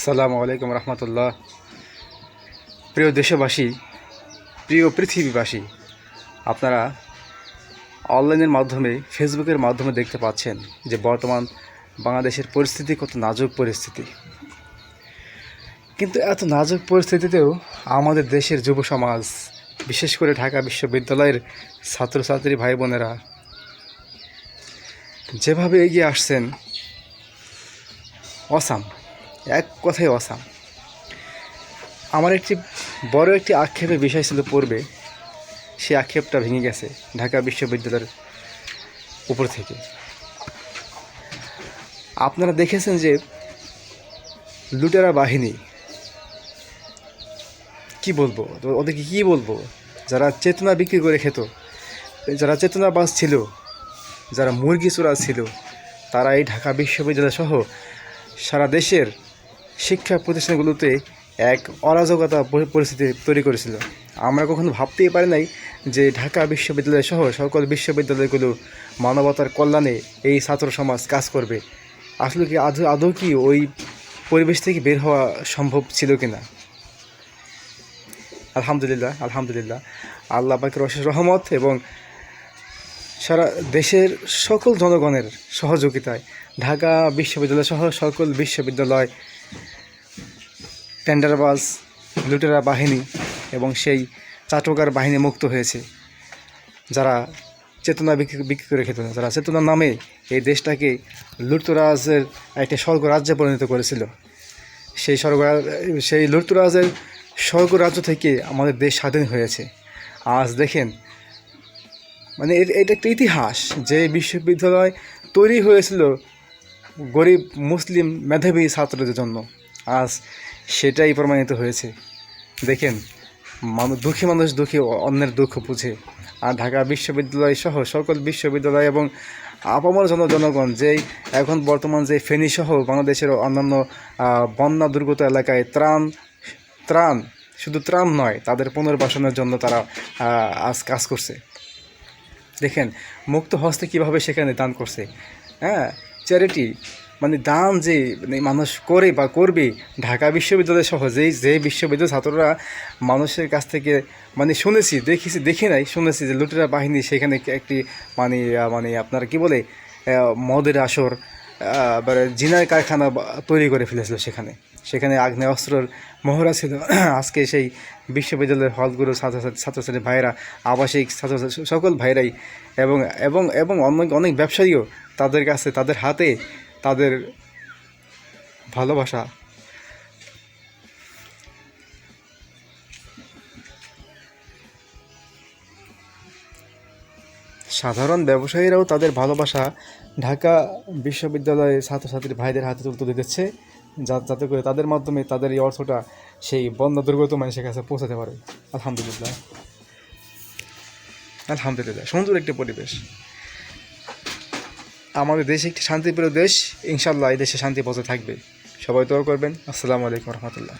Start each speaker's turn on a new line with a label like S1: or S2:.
S1: আসসালামু আলাইকুম রহমতুল্লাহ। প্রিয় দেশবাসী, প্রিয় পৃথিবীবাসী, আপনারা অনলাইনের মাধ্যমে, ফেসবুকের মাধ্যমে দেখতে পাচ্ছেন যে বর্তমান বাংলাদেশের পরিস্থিতি কত নাজুক পরিস্থিতি। কিন্তু এত নাজুক পরিস্থিতিতেও আমাদের দেশের যুব সমাজ, বিশেষ করে ঢাকা বিশ্ববিদ্যালয়ের ছাত্রছাত্রী ভাই বোনেরা যেভাবে এগিয়ে আসছেন, অসাম। এক কথায় অসাম। আমার একটি বড় একটি আক্ষেপের বিষয় ছিল পূর্বে। সেই আক্ষেপটা ভেঙে গেছে ঢাকা বিশ্ববিদ্যালয়ের উপর থেকে। আপনারা দেখেছেন যে লুটেরা বাহিনী কি বলব? ওদেরকে কি বলব? যারা চেতনা বিক্রি করে খেত, যারা চেতনাবাজ ছিল, যারা মুরগি চোরা ছিল তারা এই ঢাকা বিশ্ববিদ্যালয় সহ সারা দেশের শিক্ষা প্রতিষ্ঠানগুলোতে এক অরাজকতা পরিস্থিতি তৈরি করেছিল। আমরা কখনো ভাবতেই পারি নাই যে ঢাকা বিশ্ববিদ্যালয় সহ সকল বিশ্ববিদ্যালয়গুলো মানবতার কল্যাণে এই ছাত্র সমাজ কাজ করবে। আসলে কি আদৌ আদৌ কি ওই পরিবেশ থেকে বের হওয়া সম্ভব ছিল কি না আলহামদুলিল্লাহ আলহামদুলিল্লাহ। আল্লাহ পাকের অশেষ রহমত এবং সারা দেশের সকল জনগণের সহযোগিতায় ঢাকা বিশ্ববিদ্যালয় সহ সকল বিশ্ববিদ্যালয় টেন্ডারবাজ লুটেরা বাহিনী এবং সেই চাটকার বাহিনী মুক্ত হয়েছে। যারা চেতনা বিক্রি করে খেত যারা চেতনার নামে এই দেশটাকে লুটতরাজের একটা স্বর্গ রাজ্যে পরিণত করেছিল। সেই স্বর্গ, সেই লুটতরাজের স্বর্গ রাজ্য থেকে আমাদের দেশ স্বাধীন হয়েছে। আজ দেখেন মানে এটা একটা ইতিহাস যে বিশ্ববিদ্যালয় তৈরি হয়েছিল গরিব, মুসলিম, মেধাবী ছাত্রদের জন্য। আজ সেটাই প্রমাণিত হয়েছে। দেখেন মানুষ দুঃখী মানুষ দুঃখী অন্যের দুঃখ বুঝে। আর ঢাকা বিশ্ববিদ্যালয় সহ সকল বিশ্ববিদ্যালয় এবং আপামর জন, জনগণ যেই এখন বর্তমান যে ফেনী সহ বাংলাদেশের অন্যান্য বন্যা দুর্গত এলাকায় ত্রাণ ত্রাণ, শুধু ত্রাণ নয়, তাদের পুনর্বাসনের জন্য তারা আজ কাজ করছে। দেখেন, মুক্ত হস্তে কীভাবে সেখানে দান করছে। হ্যাঁ চ্যারিটি মানে দান যে মানে মানুষ করে বা করবে, ঢাকা বিশ্ববিদ্যালয় সহ যেই যে বিশ্ববিদ্যালয় ছাত্ররা মানুষের কাছ থেকে মানে শুনেছি, দেখেছি, দেখে নাই, শুনেছি যে লুটেরা বাহিনী সেখানে একটি মানে মানে আপনার কি বলে মদের আসর এবারে জিনার কারখানা তৈরি করে ফেলেছিল সেখানে। সেখানে আগ্নেয় অস্ত্রের মহড়া ছিল। আজকে সেই বিশ্ববিদ্যালয়ের হলগুলো ছাত্রছাত্রী ভাইরা আবাসিক ছাত্রছাত্রী সকল ভাইরাই এবং এবং এবং অনেক অনেক ব্যবসায়ীও তাদের কাছে, তাদের হাতে তাদের ভালোবাসা। সাধারণ ব্যবসায়ীরাও তাদের ভালোবাসা ঢাকা বিশ্ববিদ্যালয়ে ছাত্রছাত্রী ভাইদের হাতে তুলতে যা- যাতে করে তাদের মাধ্যমে তাদের এই অর্থটা সেই বন্যা দুর্গত মানুষের কাছে পৌঁছাতে পারে। আলহামদুলিল্লাহ। আলহামদুলিল্লাহ। সুন্দর একটি পরিবেশ। আমাদের দেশ একটি শান্তিপ্রিয় দেশ ইনশাল্লাহ এই দেশে শান্তি বজায় থাকবে। সবাই দোয়া করবেন। আসসালামু আলাইকুম রহমতুল্লাহ।